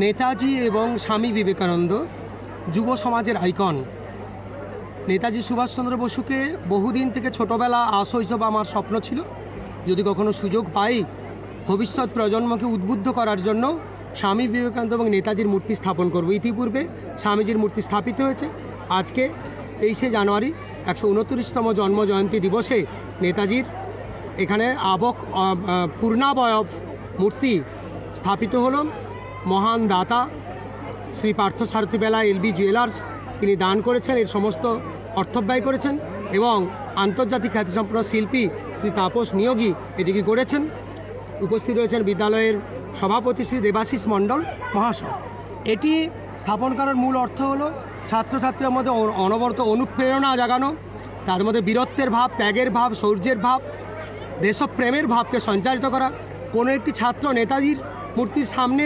নেতাজি এবং স্বামী বিবেকানন্দ, যুব সমাজের আইকন। নেতাজি সুভাষচন্দ্র বসুকে বহুদিন থেকে ছোটবেলা আশৈশব আমার স্বপ্ন ছিল। যদি কখনো সুযোগ পাই, ভবিষ্যৎ প্রজন্মকে উদ্বুদ্ধ করার জন্য স্বামী বিবেকানন্দ এবং নেতাজির মূর্তি স্থাপন করব। ইতিপূর্বে স্বামীজির মূর্তি স্থাপিত হয়েছে। আজকে তেইশে জানুয়ারি একশো উনত্রিশতম জন্ম জয়ন্তী দিবসে নেতাজির এখানে আবক পূর্ণাবয়ব মূর্তি স্থাপিত হলো। মহান দাতা শ্রী পার্থসারথী বেলা এলবি জুয়েলার্স। তিনি দান করেছেন, এর সমস্ত অর্থব্যয় করেছেন এবং আন্তর্জাতিক খ্যাতিসম্পন্ন শিল্পী শ্রী তাপস নিয়োগী এটিকে করেছেন? উপস্থিত রয়েছেন বিদ্যালয়ের সভাপতি শ্রী দেবাশিস মণ্ডল, মহাশয়। এটি স্থাপন করার মূল অর্থ হলো ছাত্রছাত্রীদের মধ্যে অনবরত অনুপ্রেরণা জাগানো, তার মধ্যে বীরত্বের ভাব, ত্যাগের ভাব, শৌর্যের ভাব, দেশপ্রেমের ভাবকে সঞ্চারিত করা। কোনো একটি ছাত্র নেতাজির মূর্তির সামনে